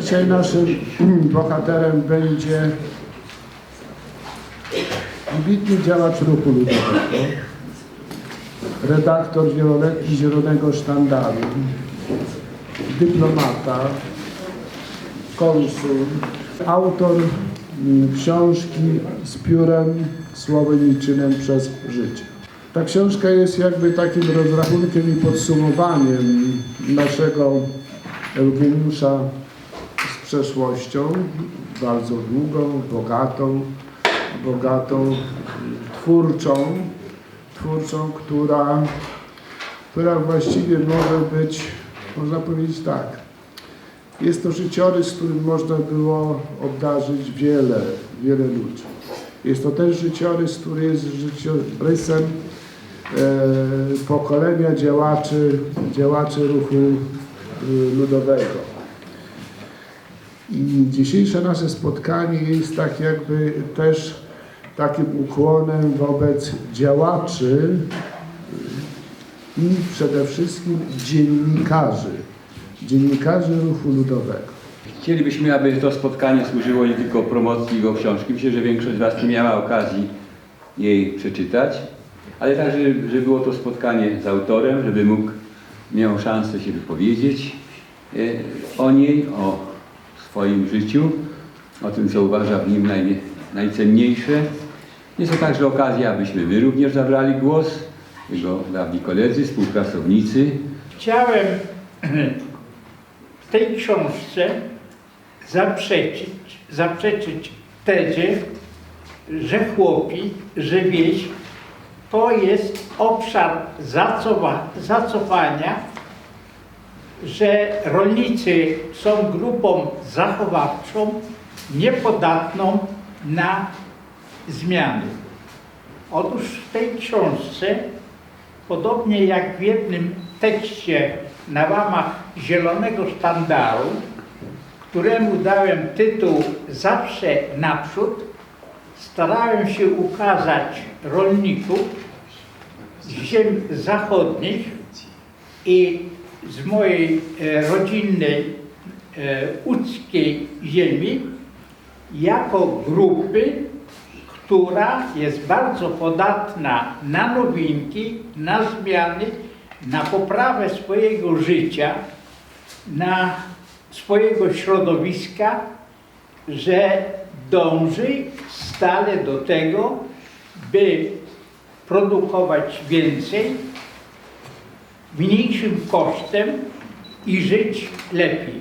Dzisiaj naszym bohaterem będzie wybitny działacz ruchu ludowego, redaktor wieloletni Zielonego Sztandaru, dyplomata, konsul, autor mm, książki z piórem, słowem i czynem przez życie. Ta książka jest jakby takim rozrachunkiem i podsumowaniem naszego Eugeniusza przeszłością, bardzo długą, bogatą, bogatą, twórczą, twórczą, która, która właściwie może być, można powiedzieć tak, jest to życiorys, którym można było obdarzyć wiele, wiele ludzi. Jest to też życiorys, który jest życiorysem e, pokolenia działaczy, działaczy ruchu e, ludowego. I dzisiejsze nasze spotkanie jest tak jakby też takim ukłonem wobec działaczy i przede wszystkim dziennikarzy, dziennikarzy ruchu ludowego. Chcielibyśmy, aby to spotkanie służyło nie tylko promocji jego książki. Myślę, że większość z Was nie miała okazji jej przeczytać, ale także, żeby było to spotkanie z autorem, żeby mógł, miał szansę się wypowiedzieć e, o niej, o swoim życiu, o tym, co uważa w nim naj, najcenniejsze. Jest to także okazja, abyśmy my również zabrali głos, jego dawni koledzy, współpracownicy, Chciałem w tej książce zaprzeczyć, zaprzeczyć tezie, że chłopi, że wieś to jest obszar zacofa, zacofania, że rolnicy są grupą zachowawczą, niepodatną na zmiany. Otóż w tej książce Podobnie jak w jednym tekście na łamach Zielonego Sztandaru, któremu dałem tytuł Zawsze naprzód, starałem się ukazać rolników z ziem zachodnich i z mojej e, rodzinnej e, łódzkiej ziemi jako grupy, która jest bardzo podatna na nowinki, na zmiany, na poprawę swojego życia, na swojego środowiska, że dąży stale do tego, by produkować więcej, mniejszym kosztem i żyć lepiej.